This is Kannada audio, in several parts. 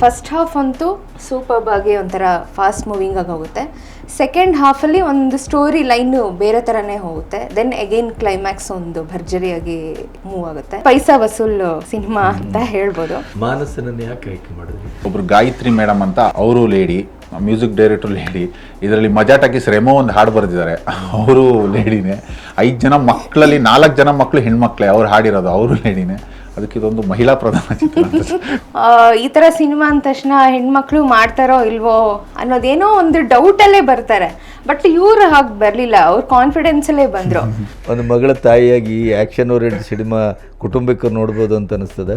ಫಸ್ಟ್ ಹಾಫ್ ಅಂತೂ ಸೂಪರ್ ಆಗಿ ಒಂಥರ ಫಾಸ್ಟ್ ಮೂವಿಂಗ್ ಆಗಿ ಹೋಗುತ್ತೆ. ಸೆಕೆಂಡ್ ಹಾಫಲ್ಲಿ ಒಂದು ಸ್ಟೋರಿ ಲೈನು ಬೇರೆ ಥರನೇ ಹೋಗುತ್ತೆ. ದೆನ್ ಅಗೈನ್ ಕ್ಲೈಮ್ಯಾಕ್ಸ್ ಒಂದು ಭರ್ಜರಿಯಾಗಿ ಮೂವ್ ಆಗುತ್ತೆ. ಪೈಸಾ ವಸೂಲ್ ಸಿನಿಮಾ ಅಂತ ಹೇಳ್ಬೋದು. ಮಾನಸನನ್ನು ಯಾಕೆ ಆಯ್ಕೆ ಮಾಡಿದ್ರು? ಒಬ್ರು ಗಾಯತ್ರಿ ಮೇಡಮ್ ಅಂತ ಅವರು ಲೇಡಿ ಮ್ಯೂಸಿಕ್ ಡೈರೆಕ್ಟರ್ ಲೇಡಿ ಇದರಲ್ಲಿ ಮಜಾ ಟಾಕೀಸ್ ರೆಮೋ ಒಂದು ಹಾಡು ಬರೆದಿದ್ದಾರೆ. ಅವರು ಲೇಡಿನೇ ಐದು ಜನ ಮಕ್ಕಳಲ್ಲಿ ನಾಲ್ಕು ಜನ ಮಕ್ಕಳು ಹೆಣ್ಮಕ್ಳೇ ಅವ್ರು ಹಾಡಿರೋದು ಅವರು ಲೇಡಿನೇ ಅದಕ್ಕೆ ಇದೊಂದು ಮಹಿಳಾ ಪ್ರಧಾನ ಚಿತ್ರ ಅಂತ. ಆ, ಈ ಥರ ಸಿನಿಮಾ ಅಂದ ತಕ್ಷಣ ಹೆಣ್ಮಕ್ಳು ಮಾಡ್ತಾರೋ ಇಲ್ವೋ ಅನ್ನೋದೇನೋ ಒಂದು ಡೌಟಲ್ಲೇ ಬರ್ತಾರೆ. ಬಟ್ ಇವ್ರು ಹಾಗೆ ಬರಲಿಲ್ಲ ಅವ್ರ ಕಾನ್ಫಿಡೆನ್ಸಲ್ಲೇ ಬಂದರು. ಒಂದು ಮಗಳ ತಾಯಿಯಾಗಿ ಆಕ್ಷನ್ ಆ್ಯಕ್ಷನ್ ಓರಿಯೆಂಟ್ ಸಿನಿಮಾ ಕುಟುಂಬಕ್ಕೆ ನೋಡ್ಬೋದು ಅಂತ ಅನಿಸ್ತದೆ.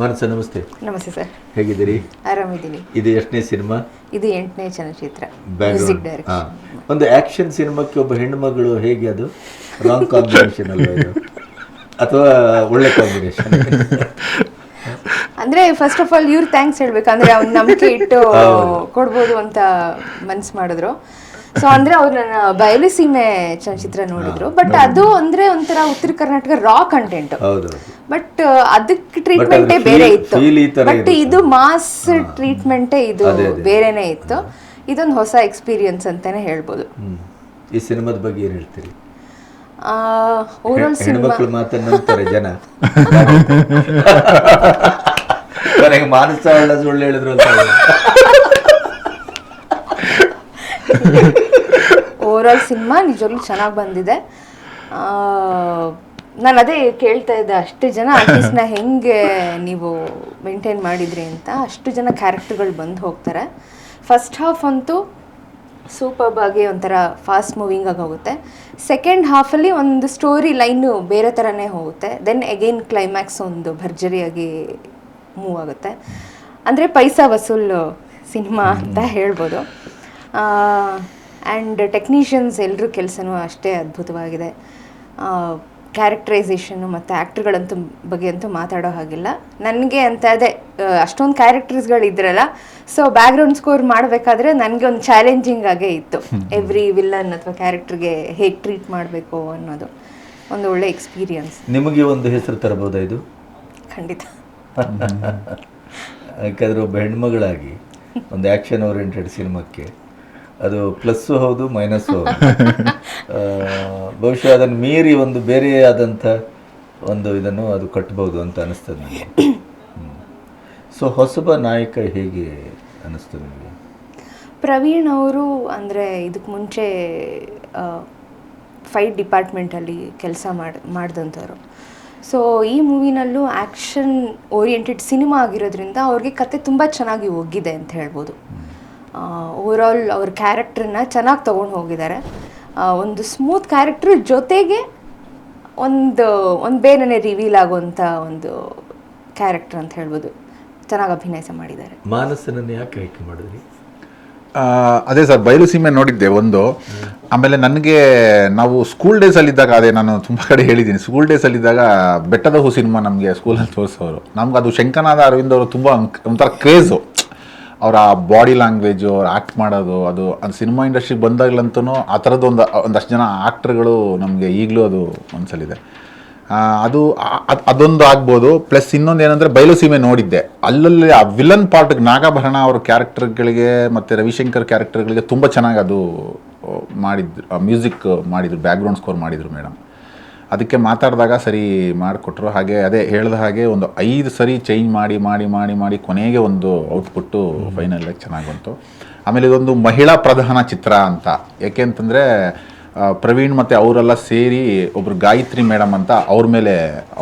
ಮಾನಸ ನಮಸ್ತೆ. ನಮಸ್ತೆ ಸರ್. ಹೇಗಿದ್ದೀರಿ? ಆರಾಮಿದ್ದೀನಿ. ಇದು ಎಷ್ಟನೇ ಸಿನಿಮಾ? ಇದು ಎಂಟನೇ ಚಲನಚಿತ್ರ. ಮ್ಯೂಸಿಕ್ ಡೈರೆಕ್ಷನ್ ಒಂದು ಆಕ್ಷನ್ ಸಿನಿಮಾಕ್ಕೆ ಒಬ್ಬ ಹೆಣ್ಣು ಮಗಳು ಹೇಗೆ ಅದು? ರಾಂಗ್ ಕಾಂಬಿನೇಷನ್ ಅಲ್ವಾ ಇದು? ಅಥವಾ ಒಳ್ಳೆ ಕಾಂಬಿನೇಷನ್ ಅಂದ್ರೆ ಫಸ್ಟ್ ಆಫ್ ಆಲ್ ಇವ್ರು ಥ್ಯಾಂಕ್ಸ್ ಹೇಳ್ಬೇಕು. ಅಂದ್ರೆ ಅವ್ನ ನಂಬಿಕೆ ಇಟ್ಟು ಕೊಡ್ಬೋದು ಅಂತ ಮನ್ಸು ಮಾಡಿದ್ರು. ಸೊ ಅಂದ್ರೆ ಅವ್ರು ನನ್ನ ಬಯಲು ಸೀಮೆ ಚಲನಚಿತ್ರ ನೋಡಿದ್ರು. ಬಟ್ ಅದು ಅಂದ್ರೆ ಒಂಥರ ಉತ್ತರ ಕರ್ನಾಟಕ ರಾ ಕಂಟೆಂಟ್ ಬಟ್ ಅದಕ್ಕೆ ಟ್ರೀಟ್ಮೆಂಟೇ ಬೇರೆ ಇತ್ತು. ಬಟ್ ಇದು ಮಾಸ್ ಟ್ರೀಟ್ಮೆಂಟೇ ಇದು. ಬೇರೆನೇ ಇತ್ತು. ಇದೊಂದು ಹೊಸ ಎಕ್ಸ್ಪೀರಿಯನ್ಸ್ ಅಂತಾನೆ ಹೇಳ್ಬೋದು. ಈ ಸಿನಿಮಾದ ಬಗ್ಗೆ ಏನು ಹೇಳ್ತೀರಿ? ಸಿನಿಮಾ. ಹೆಣ್ಮಕ್ಳು ಮಾತನ್ನ ಜನ. ನನಗೆ ಮಾನಸ ಸುಳ್ಳು ಹೇಳಿದ್ರು ಅಂತ ಓವರಾಲ್ ಸಿನಿಮಾ ನಿಜವಾಗ್ಲೂ ಚೆನ್ನಾಗಿ ಬಂದಿದೆ. ನಾನು ಅದೇ ಕೇಳ್ತಾ ಇದ್ದೆ, ಅಷ್ಟು ಜನ ಆರ್ಟಿಸ್ಟ್ನ ಹೆಂಗೆ ನೀವು ಮೇಂಟೈನ್ ಮಾಡಿದ್ರಿ ಅಂತ. ಅಷ್ಟು ಜನ ಕ್ಯಾರೆಕ್ಟರ್ಗಳು ಬಂದು ಹೋಗ್ತಾರೆ. ಫಸ್ಟ್ ಹಾಫ್ ಅಂತೂ ಸೂಪರ್ ಆಗಿ ಒಂಥರ ಫಾಸ್ಟ್ ಮೂವಿಂಗ್ ಆಗಿ ಹೋಗುತ್ತೆ. ಸೆಕೆಂಡ್ ಹಾಫಲ್ಲಿ ಒಂದು ಸ್ಟೋರಿ ಲೈನು ಬೇರೆ ಥರನೇ ಹೋಗುತ್ತೆ. ದೆನ್ ಅಗೈನ್ ಕ್ಲೈಮ್ಯಾಕ್ಸ್ ಒಂದು ಭರ್ಜರಿಯಾಗಿ ಮೂವ್ ಆಗುತ್ತೆ. ಅಂದರೆ ಪೈಸಾ ವಸೂಲ್ ಸಿನಿಮಾ ಅಂತ ಹೇಳ್ಬೋದು. ಆ್ಯಂಡ್ ಟೆಕ್ನಿಷಿಯನ್ಸ್ ಎಲ್ಲರೂ ಕೆಲಸನೂ ಅಷ್ಟೇ ಅದ್ಭುತವಾಗಿದೆ. ಕ್ಯಾರೆಕ್ಟರೈಸೇಷನ್ನು ಮತ್ತು ಆ್ಯಕ್ಟ್ರ್ಗಳಂತೂ ಬಗ್ಗೆ ಅಂತೂ ಮಾತಾಡೋ ಹಾಗಿಲ್ಲ. ನನಗೆ ಅಂತ ಅದೇ ಅಷ್ಟೊಂದು ಕ್ಯಾರೆಕ್ಟರ್ಸ್ಗಳಿದ್ರಲ್ಲ ಸೊ ಬ್ಯಾಕ್ಗ್ರೌಂಡ್ ಸ್ಕೋರ್ ಮಾಡಬೇಕಾದ್ರೆ ನನಗೆ ಒಂದು ಚಾಲೆಂಜಿಂಗ್ ಆಗೇ ಇತ್ತು. ಎವ್ರಿ ವಿಲ್ಲನ್ ಅಥವಾ ಕ್ಯಾರೆಕ್ಟರ್ಗೆ ಹೇಗೆ ಟ್ರೀಟ್ ಮಾಡಬೇಕು ಅನ್ನೋದು ಒಂದು ಒಳ್ಳೆ ಎಕ್ಸ್ಪೀರಿಯನ್ಸ್ ನಿಮಗೆ ಒಂದು ಹೆಸರು ತರಬಹುದಾ ಇದು? ಖಂಡಿತ. ಯಾಕಂದ್ರೆ ಒಬ್ಬ ಹೆಣ್ಮಗಳಾಗಿ ಒಂದು ಆ್ಯಕ್ಷನ್ ಓರಿಯೆಂಟೆಡ್ ಸಿನಿಮಾಕ್ಕೆ ಅದು ಪ್ಲಸ್ಸು ಹೌದು ಮೈನಸ್ಸು ಹೌದು. ಬಹುಶಃ ಅದನ್ನು ಮೀರಿ ಒಂದು ಬೇರೆಯಾದಂಥ ಒಂದು ಇದನ್ನು ಅದು ಕಟ್ಬೋದು ಅಂತ ಅನಿಸ್ತದೆ ನನಗೆ. ಸೊ ಹೊಸಬ ನಾಯಕ ಹೇಗೆ ಅನ್ನಿಸ್ತದೆ ನಿಮಗೆ? ಪ್ರವೀಣ್ ಅವರು ಅಂದರೆ ಇದಕ್ಕೆ ಮುಂಚೆ ಫೈಟ್ ಡಿಪಾರ್ಟ್ಮೆಂಟಲ್ಲಿ ಕೆಲಸ ಮಾಡಿ ಮಾಡಿದಂಥವ್ರು. ಸೊ ಈ ಮೂವಿನಲ್ಲೂ ಆ್ಯಕ್ಷನ್ ಓರಿಯೆಂಟೆಡ್ ಸಿನಿಮಾ ಆಗಿರೋದ್ರಿಂದ ಅವ್ರಿಗೆ ಕತೆ ತುಂಬ ಚೆನ್ನಾಗಿ ಒಗ್ಗಿದೆ ಅಂತ ಹೇಳ್ಬೋದು. ಓವರಾಲ್ ಅವ್ರ ಕ್ಯಾರೆಕ್ಟ್ರನ್ನ ಚೆನ್ನಾಗಿ ತೊಗೊಂಡು ಹೋಗಿದ್ದಾರೆ ಒಂದು ಸ್ಮೂತ್ ಕ್ಯಾರೆಕ್ಟ್ರ್ ಜೊತೆಗೆ ಒಂದು ಒಂದು ಬೇರೆನೇ ರಿವೀಲ್ ಆಗುವಂಥ ಒಂದು ಕ್ಯಾರೆಕ್ಟರ್ ಅಂತ ಹೇಳ್ಬೋದು. ಚೆನ್ನಾಗಿ ಅಭಿನಯ ಮಾಡಿದ್ದಾರೆ. ಮಾನಸನನ್ನು ಯಾಕೆ ಆಯ್ಕೆ ಮಾಡಿದ್ರಿ? ಅದೇ ಸರ್ ಬಯಲು ಸೀಮೆ ನೋಡಿದ್ದೆ ಒಂದು. ಆಮೇಲೆ ನನಗೆ ನಾವು ಸ್ಕೂಲ್ ಡೇಸಲ್ಲಿದ್ದಾಗ ಅದೇ ನಾನು ತುಂಬ ಕಡೆ ಹೇಳಿದ್ದೀನಿ ಸ್ಕೂಲ್ ಡೇಸಲ್ಲಿದ್ದಾಗ ಬೆಟ್ಟದ ಹೂ ಸಿನಿಮಾ ನಮಗೆ ಸ್ಕೂಲಲ್ಲಿ ತೋರಿಸೋರು. ನಮ್ಗೆ ಅದು ಶಂಕನಾದ ಅರವಿಂದ್ ಅವರು ತುಂಬ ಒಂಥರ ಕ್ರೇಜು ಅವರ ಬಾಡಿ ಲ್ಯಾಂಗ್ವೇಜು ಅವ್ರು ಆ್ಯಕ್ಟ್ ಮಾಡೋದು ಅದು ಅದು ಸಿನಿಮಾ ಇಂಡಸ್ಟ್ರಿಗೆ ಬಂದಾಗ್ಲಂತೂ ಆ ಥರದ್ದು ಒಂದು ಒಂದಷ್ಟು ಜನ ಆ್ಯಕ್ಟ್ರ್ಗಳು ನಮಗೆ ಈಗಲೂ ಅದು ಮನಸ್ಸಲ್ಲಿದೆ ಆ, ಅದು ಅದೊಂದು ಆಗ್ಬೋದು. ಪ್ಲಸ್ ಇನ್ನೊಂದು ಏನಂದರೆ ಬಯಲು ಸೀಮೆ ನೋಡಿದ್ದೆ. ಅಲ್ಲಲ್ಲಿ ಆ ವಿಲನ್ ಪಾರ್ಟ್ಗೆ ನಾಗಾಭರಣ ಅವರ ಕ್ಯಾರೆಕ್ಟರ್ಗಳಿಗೆ ಮತ್ತು ರವಿಶಂಕರ್ ಕ್ಯಾರೆಕ್ಟರ್ಗಳಿಗೆ ತುಂಬ ಚೆನ್ನಾಗಿ ಅದು ಆ, ಮಾಡಿದ್ರು ಮ್ಯೂಸಿಕ್ ಮಾಡಿದ್ರು ಬ್ಯಾಕ್ಗ್ರೌಂಡ್ ಸ್ಕೋರ್ ಮಾಡಿದರು ಮೇಡಮ್ ಅದಕ್ಕೆ ಮಾತಾಡಿದಾಗ ಸರಿ ಮಾಡಿಕೊಟ್ರು. ಹಾಗೆ ಅದೇ ಹೇಳಿದ ಹಾಗೆ ಒಂದು ಐದು ಸರಿ ಚೇಂಜ್ ಮಾಡಿ ಮಾಡಿ ಮಾಡಿ ಮಾಡಿ ಕೊನೆಗೆ ಒಂದು ಔಟ್ಪುಟ್ಟು ಫೈನಲ್ ಚೆನ್ನಾಗಿ ಬಂತು. ಆಮೇಲೆ ಇದೊಂದು ಮಹಿಳಾ ಪ್ರಧಾನ ಚಿತ್ರ ಅಂತ. ಯಾಕೆ ಅಂತಂದರೆ ಪ್ರವೀಣ್ ಮತ್ತು ಅವರೆಲ್ಲ ಸೇರಿ ಒಬ್ಬರು ಗಾಯತ್ರಿ ಮೇಡಮ್ ಅಂತ ಅವ್ರ ಮೇಲೆ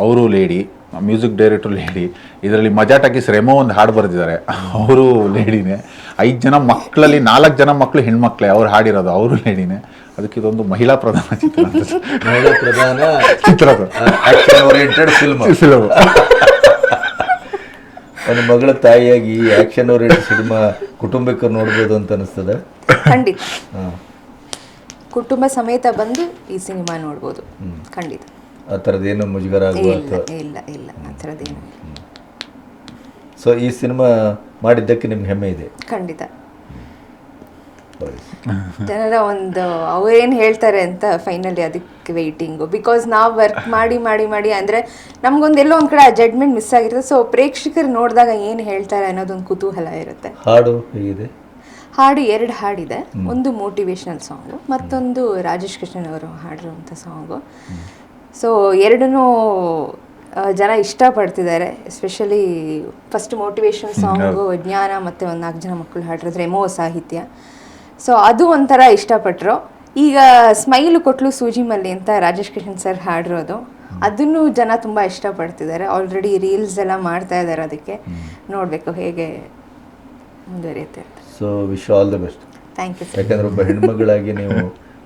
ಅವರು ಲೇಡಿ, ಮ್ಯೂಸಿಕ್ ಡೈರೆಕ್ಟರ್ ಲೇಡಿ, ಇದರಲ್ಲಿ ಮಜಾ ಟಾಕೀಸ್ ರೆಮೋ ಒಂದು ಹಾಡು ಬರೆದಿದ್ದಾರೆ. ಅವರು ಲೇಡಿನೇ. ಐದು ಜನ ಮಕ್ಕಳಲ್ಲಿ ನಾಲ್ಕು ಜನ ಮಕ್ಕಳು ಹೆಣ್ಮಕ್ಳೆ ಅವ್ರು ಹಾಡಿರೋದು ಅವರು ಲೇಡಿನೇ ಅದಕ್ಕೆ ಇದೊಂದು ಮಹಿಳಾ ಪ್ರಧಾನ ಚಿತ್ರ ಮಹಿಳಾ ಪ್ರಧಾನ? ಚಿತ್ರ ಆಕ್ಷನ್ ಓರಿಯೆಂಟೆಡ್ ಫಿಲ್ಮ್ ಫಿಲಮ್ ಒಂದು ಮಗಳ ತಾಯಿಯಾಗಿ ಈ ಆಕ್ಷನ್ ಓರಿಯೆಂಟೆಡ್ ಸಿನಿಮಾ ಕುಟುಂಬಕ್ಕೆ ನೋಡ್ಬೋದು ಅಂತ ಅನಿಸ್ತದೆ. ಖಂಡಿತ. ಕುಟುಂಬ ಸಮೇತ ಬಂದು ಈ ಸಿನಿಮಾ ನೋಡ್ಬೋದು. ಖಂಡಿತ. ಆ ಥರದ್ದೇನು ಮುಜುಗರ ಆಗುವ ಇಲ್ಲ ಇಲ್ಲ ಇಲ್ಲ. ಆ ಥರದ್ದೇನು ಇಲ್ಲ. ಸೊ ಈ ಸಿನಿಮಾ ಮಾಡಿದ್ದಕ್ಕೆ ನಿಮ್ಗೆ ಹೆಮ್ಮೆ ಇದೆ? ಖಂಡಿತ. ಜನರ ಒಂದು ಅವ್ರೇನು ಹೇಳ್ತಾರೆ ಅಂತ ಫೈನಲಿ ಅದಕ್ಕೆ ವೆಯ್ಟಿಂಗು ಬಿಕಾಸ್ ನಾವು ವರ್ಕ್ ಮಾಡಿ ಮಾಡಿ ಮಾಡಿ ಅಂದರೆ ನಮ್ಗೊಂದು ಎಲ್ಲೋ ಒಂದು ಕಡೆ ಆ ಜಡ್ಮೆಂಟ್ ಮಿಸ್ ಆಗಿರುತ್ತೆ. ಸೊ ಪ್ರೇಕ್ಷಕರು ನೋಡಿದಾಗ ಏನು ಹೇಳ್ತಾರೆ ಅನ್ನೋದೊಂದು ಕುತೂಹಲ ಇರುತ್ತೆ. ಹಾಡು ಹೇಗಿದೆ? ಹಾಡು ಎರಡು ಹಾಡಿದೆ. ಒಂದು ಮೋಟಿವೇಶ್ನಲ್ ಸಾಂಗು ಮತ್ತೊಂದು ರಾಜೇಶ್ ಕೃಷ್ಣನ್ ಅವರು ಹಾಡಿರುವಂಥ ಸಾಂಗು ಸೊ ಎರಡನ್ನೂ ಆ, ಜನ ಇಷ್ಟಪಡ್ತಿದ್ದಾರೆ ಎಸ್ಪೆಷಲಿ ಫಸ್ಟ್ ಮೋಟಿವೇಶನ್ ಸಾಂಗು ಜ್ಞಾನ ಮತ್ತು ಒಂದು ನಾಲ್ಕು ಜನ ಮಕ್ಕಳು ಹಾಡಿರೋದು ಎಮೋ ಸಾಹಿತ್ಯ. ಸೊ ಅದು ಒಂಥರ ಇಷ್ಟಪಟ್ಟರು ಈಗ ಸ್ಮೈಲು ಕೊಟ್ಲು ಸೂಜಿ ಮಲ್ಲಿ ಅಂತ ರಾಜೇಶ್ ಕೃಷ್ಣ ಸರ್ ಹಾಡಿರೋದು. ಅದನ್ನು ಜನ ತುಂಬ ಇಷ್ಟಪಡ್ತಿದ್ದಾರೆ. ಆಲ್ರೆಡಿ ರೀಲ್ಸ್ ಎಲ್ಲ ಮಾಡ್ತಾ ಇದ್ದಾರೆ ಅದಕ್ಕೆ. ನೋಡಬೇಕು ಹೇಗೆ ಮುಂದುವರಿಯುತ್ತೆ so wish all the best thank you ಯಾಕಂದ್ರೆ ಒಬ್ಬ ಹೆಣ್ಮಗಳಾಗಿ ನೀವು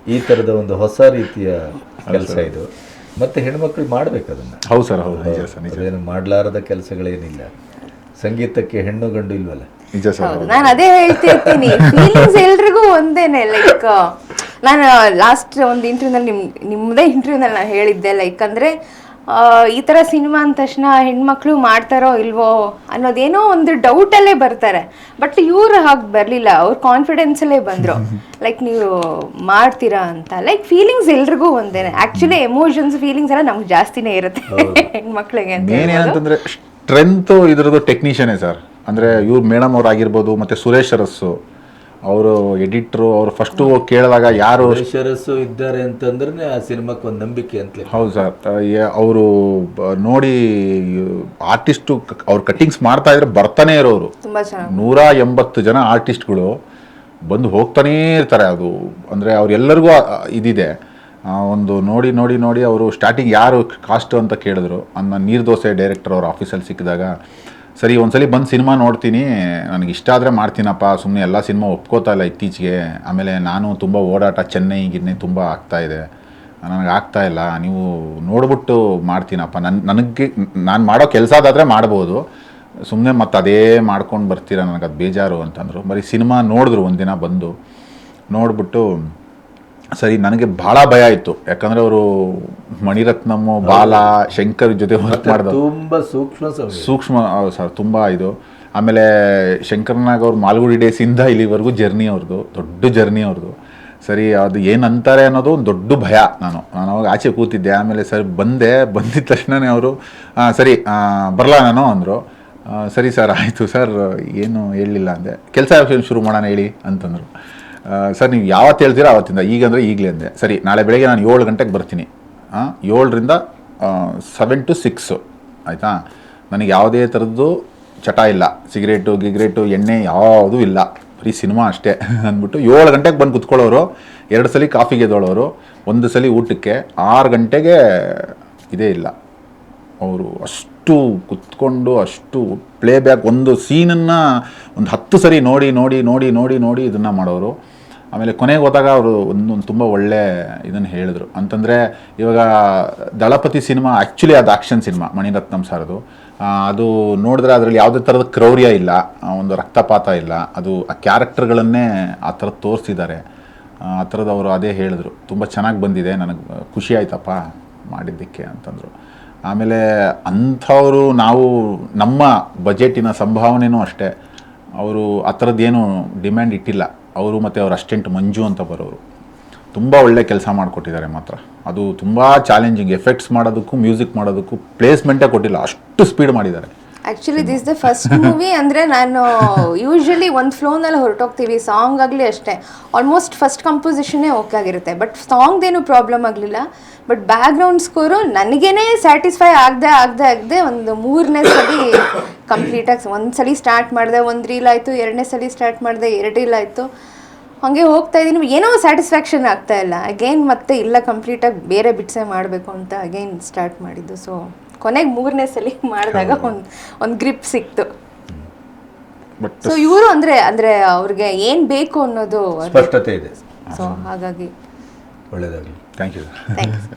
ಈ ಥರದ ಒಂದು ಹೊಸ ರೀತಿಯ ಕೆಲಸ ಇದು. ಮತ್ತೆ ಹೆಣ್ಮಕ್ಳು ಮಾಡಬೇಕು ಅದನ್ನ. ಹೌದು ಸರ್ ಹೌದು. ನಿಜ ಸರ್ ನಿಜ. ಅದೇನು ಮಾಡಲಾರದ ಕೆಲಸಗಳೇನಿಲ್ಲ. ಸಂಗೀತಕ್ಕೆ ಹೆಣ್ಣು ಗಂಡು ಇಲ್ವಲ್ಲ? ನಿಜ ಸರ್ ಹೌದು ನಾನು ಅದೇ ಹೇಳ್ತಿರ್ತೀನಿ. ಫೀಲಿಂಗ್ಸ್ ಎಲ್ರಿಗೂ ಒಂದೇನೆ ಲೈಕ್ ನಾನು ಲಾಸ್ಟ್ ಒಂದು ಇಂಟರ್ವ್ಯೂನಲ್ಲಿ ನಿಮ್ ನಿಮ್ಮದೇ ಇಂಟರ್ವ್ಯೂನಲ್ಲಿ ನಾನು ಹೇಳಿದ್ದೆ ಲೈಕ್ ಅಂದರೆ ಈ ಥರ ಸಿನಿಮಾ ಅಂದ ತಕ್ಷಣ ಹೆಣ್ಮಕ್ಳು ಮಾಡ್ತಾರೋ ಇಲ್ವೋ ಅನ್ನೋದೇನೋ ಒಂದು ಡೌಟಲ್ಲೇ ಬರ್ತಾರೆ. ಬಟ್ ಇವ್ರು ಹಾಗೆ ಬರಲಿಲ್ಲ. ಅವ್ರ ಕಾನ್ಫಿಡೆನ್ಸಲ್ಲೇ ಬಂದರು. ಲೈಕ್ ನೀವು ಮಾಡ್ತೀರಾ ಅಂತ. ಲೈಕ್ ಫೀಲಿಂಗ್ಸ್ ಎಲ್ರಿಗೂ ಒಂದೇನೆ. ಆ್ಯಕ್ಚುಲಿ ಎಮೋಷನ್ಸ್ ಫೀಲಿಂಗ್ಸ್ ಎಲ್ಲ ನಮ್ಗೆ ಜಾಸ್ತಿನೇ ಇರುತ್ತೆ ಹೆಣ್ಮಕ್ಳಿಗೆ ಅಂತ ಮೇನ್ ಹೇಳ್ಬೋದು. ಏನಂತಂದ್ರೆ ಸ್ಟ್ರೆಂತ್ ಇದ್ರದ್ದು ಟೆಕ್ನಿಷಿಯನೇ ಸರ್ ಅಂದ್ರೆ ಇವ್ರು ಮೇಡಮ್ ಅವ್ರು ಆಗಿರ್ಬೋದು ಮತ್ತೆ ಸುರೇಶ್ ಅರಸ್ಸು ಅವರು ಎಡಿಟ್ರು ಅವ್ರು ಫಸ್ಟು ಕೇಳಿದಾಗ ಯಾರು ಶರಸ್ಸು ಇದ್ದಾರೆ ಅಂತಂದ್ರೆ ಆ ಸಿನಿಮಾಕ್ಕೆ ಒಂದು ನಂಬಿಕೆ ಅಂತ ಹೌದು ಸರ್. ಅವರು ನೋಡಿ ಆರ್ಟಿಸ್ಟು ಅವ್ರು ಕಟ್ಟಿಂಗ್ಸ್ ಮಾಡ್ತಾ ಇದ್ರೆ ಬರ್ತಾನೆ ಇರೋರು ತುಂಬ ಚೆನ್ನಾಗಿ ನೂರ ಎಂಬತ್ತು ಜನ ಆರ್ಟಿಸ್ಟ್ಗಳು ಬಂದು ಹೋಗ್ತಾನೇ ಇರ್ತಾರೆ. ಅದು ಅಂದರೆ ಅವರೆಲ್ಲರಿಗೂ ಇದಿದೆ. ಒಂದು ನೋಡಿ ನೋಡಿ ನೋಡಿ ಅವರು ಸ್ಟಾರ್ಟಿಂಗ್ ಯಾರು ಕಾಸ್ಟು ಅಂತ ಕೇಳಿದ್ರು. ಅನ್ನ ನೀರು ದೋಸೆ ಡೈರೆಕ್ಟರ್ ಅವ್ರ ಆಫೀಸಲ್ಲಿ ಸಿಕ್ಕಿದಾಗ ಸರಿ, ಒಂದ್ಸಲಿ ಬಂದು ಸಿನಿಮಾ ನೋಡ್ತೀನಿ. ನನಗೆ ಇಷ್ಟ ಆದರೆ ಮಾಡ್ತೀನಪ್ಪ. ಸುಮ್ಮನೆ ಎಲ್ಲ ಸಿನಿಮಾ ಒಪ್ಕೋತಾ ಇಲ್ಲ ಇತ್ತೀಚೆಗೆ. ಆಮೇಲೆ ನಾನು ತುಂಬ ಓಡಾಟ ಚೆನ್ನೈ ಗಿನ್ನೆ ತುಂಬ ಆಗ್ತಾ ಇದೆ. ನನಗೆ ಆಗ್ತಾ ಇಲ್ಲ. ನೀವು ನೋಡ್ಬಿಟ್ಟು ಮಾಡ್ತೀನಪ್ಪ. ನನ್ನ ನನಗೆ, ನಾನು ಮಾಡೋ ಕೆಲಸದಾದರೆ ಮಾಡ್ಬೋದು. ಸುಮ್ಮನೆ ಮತ್ತು ಅದೇ ಮಾಡ್ಕೊಂಡು ಬರ್ತೀರಾ? ನನಗೆ ಅದು ಬೇಜಾರು ಅಂತಂದರು. ಬರೀ ಸಿನಿಮಾ ನೋಡಿದ್ರು ಒಂದಿನ ಬಂದು. ನೋಡ್ಬಿಟ್ಟು ಸರಿ ನನಗೆ ಭಾಳ ಭಯ ಇತ್ತು. ಯಾಕಂದ್ರೆ ಅವರು ಮಣಿರತ್ನಮ್ಮು ಬಾಲ ಶಂಕರ್ ಜೊತೆ ವರ್ಕ್ ಮಾಡಿದ ತುಂಬಾ ಸೂಕ್ಷ್ಮ. ಸೂಕ್ಷ್ಮ ಸರ್ ತುಂಬ ಇದು. ಆಮೇಲೆ ಶಂಕರ್ನಾಗ್ ಅವ್ರು ಮಾಲ್ಗುಡಿ ಡೇಸಿಂದ ಇಲ್ಲಿವರೆಗೂ ಜರ್ನಿ ಅವ್ರದ್ದು ದೊಡ್ಡ ಜರ್ನಿ ಅವ್ರದ್ದು ಸರಿ ಅದು ಏನಂತಾರೆ ಅನ್ನೋದು ಒಂದು ದೊಡ್ಡ ಭಯ ನಾನು. ನಾನು ಅವಾಗ ಆಚೆ ಕೂತಿದ್ದೆ. ಆಮೇಲೆ ಸರ್ ಬಂದೆ ಬಂದಿದ ತಕ್ಷಣವೇ ಅವರು ಸರಿ ಬರಲ್ಲ ನಾನು ಅಂದರು. ಸರಿ ಸರ್ ಆಯಿತು ಸರ್ ಏನು ಹೇಳಲಿಲ್ಲ ಅಂದೆ. ಕೆಲಸ ಶುರು ಮಾಡೋಣ ಹೇಳಿ ಅಂತಂದರು. ಸರ್, ನೀವು ಯಾವತ್ತು ಹೇಳ್ತೀರಾ ಆವತ್ತಿಂದ. ಈಗ ಅಂದರೆ ಈಗಲೇ ಅಂದೆ. ಸರಿ, ನಾಳೆ ಬೆಳಗ್ಗೆ ನಾನು ಏಳು ಗಂಟೆಗೆ ಬರ್ತೀನಿ. ಏಳರಿಂದ ಸೆವೆನ್ ಟು ಸಿಕ್ಸು ಆಯಿತಾ? ನನಗೆ ಯಾವುದೇ ಥರದ್ದು ಚಟ ಇಲ್ಲ. ಸಿಗರೇಟು, ಗಿಗ್ರೇಟು, ಎಣ್ಣೆ ಯಾವುದೂ ಇಲ್ಲ. ಬರೀ ಸಿನಿಮಾ ಅಷ್ಟೇ ಅಂದ್ಬಿಟ್ಟು ಏಳು ಗಂಟೆಗೆ ಬಂದು ಕುತ್ಕೊಳ್ಳೋರು, ಎರಡು ಸಲ ಕಾಫಿಗೆ ಎದ್ದೋಳೋರು ಒಂದು ಸಲ ಊಟಕ್ಕೆ, ಆರು ಗಂಟೆಗೆ ಇದೇ ಇಲ್ಲ. ಅವರು ಅಷ್ಟು ಕುತ್ಕೊಂಡು, ಅಷ್ಟು ಪ್ಲೇಬ್ಯಾಕ್ ಒಂದು ಸೀನನ್ನು ಒಂದು ಹತ್ತು ಸರಿ ನೋಡಿ ನೋಡಿ ನೋಡಿ ನೋಡಿ ನೋಡಿ ಇದನ್ನು ಮಾಡೋರು. ಆಮೇಲೆ ಕೊನೆಗೆ ಹೋದಾಗ ಅವರು ಒಂದೊಂದು ತುಂಬ ಒಳ್ಳೆ ಇದನ್ನು ಹೇಳಿದ್ರು. ಅಂತಂದರೆ ಇವಾಗ ದಳಪತಿ ಸಿನಿಮಾ ಆ್ಯಕ್ಚುಲಿ ಅದು ಆ್ಯಕ್ಷನ್ ಸಿನಿಮಾ, ಮಣಿರತ್ನಂ ಸಾರದು. ಅದು ನೋಡಿದ್ರೆ ಅದರಲ್ಲಿ ಯಾವುದೇ ಥರದ ಕ್ರೌರ್ಯ ಇಲ್ಲ ಒಂದು ರಕ್ತಪಾತ ಇಲ್ಲ. ಅದು ಆ ಕ್ಯಾರೆಕ್ಟರ್ಗಳನ್ನೇ ಆ ಥರ ತೋರಿಸಿದ್ದಾರೆ. ಆ ಥರದ್ದು ಅವರು ಅದೇ ಹೇಳಿದ್ರು. ತುಂಬ ಚೆನ್ನಾಗಿ ಬಂದಿದೆ, ನನಗೆ ಖುಷಿ ಆಯ್ತಪ್ಪ ಮಾಡಿದ್ದಕ್ಕೆ ಅಂತಂದರು. ಆಮೇಲೆ ಅಂಥವರು ನಾವು, ನಮ್ಮ ಬಜೆಟಿನ ಸಂಭಾವನೆಯೂ ಅಷ್ಟೇ. ಅವರು ಆ ಥರದ್ದೇನು ಡಿಮ್ಯಾಂಡ್ ಇಟ್ಟಿಲ್ಲ. ಅವರು ಮತ್ತು ಅವ್ರ ಅಸ್ಟೆಂಟ್ ಮಂಜು ಅಂತ ಬರೋರು. ತುಂಬ ಒಳ್ಳೆ ಕೆಲಸ ಮಾಡಿಕೊಟ್ಟಿದ್ದಾರೆ ಮಾತ್ರ. ಅದು ತುಂಬ ಚಾಲೆಂಜಿಂಗ್ ಎಫೆಕ್ಟ್ಸ್ ಮಾಡೋದಕ್ಕೂ ಮ್ಯೂಸಿಕ್ ಮಾಡೋದಕ್ಕೂ ಪ್ಲೇಸ್ಮೆಂಟೇ ಕೊಟ್ಟಿಲ್ಲ, ಅಷ್ಟು ಸ್ಪೀಡ್ ಮಾಡಿದ್ದಾರೆ. Actually this the first movie ಅಂದರೆ ನಾನು ಯೂಶ್ವಲಿ ಒಂದು ಫ್ಲೋನಲ್ಲಿ ಹೊರಟೋಗ್ತೀವಿ. ಸಾಂಗ್ ಆಗಲಿ ಅಷ್ಟೇ. ಆಲ್ಮೋಸ್ಟ್ ಫಸ್ಟ್ ಕಂಪೋಸಿಷನ್ನೇ ಓಕೆ ಆಗಿರುತ್ತೆ. ಬಟ್ ಸಾಂಗ್ದೇನು ಪ್ರಾಬ್ಲಮ್ ಆಗಲಿಲ್ಲ. ಬಟ್ ಬ್ಯಾಕ್ಗ್ರೌಂಡ್ ಸ್ಕೋರು ನನಗೇನೆ ಸ್ಯಾಟಿಸ್ಫೈ ಆಗದೆ ಆಗದೆ ಆಗದೆ ಒಂದು ಮೂರನೇ ಸಲ ಕಂಪ್ಲೀಟಾಗಿ ಒಂದು ಸಲ ಸ್ಟಾರ್ಟ್ ಮಾಡಿದೆ, ಒಂದು ರೀಲ್ ಆಯಿತು, ಎರಡನೇ ಸಲ ಸ್ಟಾರ್ಟ್ ಮಾಡಿದೆ, ಎರಡು ರೀಲ್ ಆಯಿತು. ಹಾಗೆ ಹೋಗ್ತಾ ಇದ್ದೀನಿ ಏನೋ ಸ್ಯಾಟಿಸ್ಫ್ಯಾಕ್ಷನ್ ಆಗ್ತಾ ಇಲ್ಲ. ಅಗೇನ್ ಮತ್ತೆ ಇಲ್ಲ ಕಂಪ್ಲೀಟಾಗಿ ಬೇರೆ ಬಿಟ್ಸೆ ಮಾಡಬೇಕು ಅಂತ ಅಗೇನ್ ಸ್ಟಾರ್ಟ್ ಮಾಡಿದ್ದು. ಸೊ ಕೊನೆಗೆ ಮೂರನೇ ಸಲ ಮಾಡಿದಾಗ ಒಂದು ಒಂದು ಗ್ರಿಪ್ ಸಿಕ್ತು. ಸೊ ಇವರು ಅಂದರೆ ಅಂದರೆ ಅವ್ರಿಗೆ ಏನು ಬೇಕು ಅನ್ನೋದು ಸ್ಪಷ್ಟತೆ ಇದೆ. ಸೊ ಹಾಗಾಗಿ. ಒಳ್ಳೇದಾಗಲಿ. Thank you thanks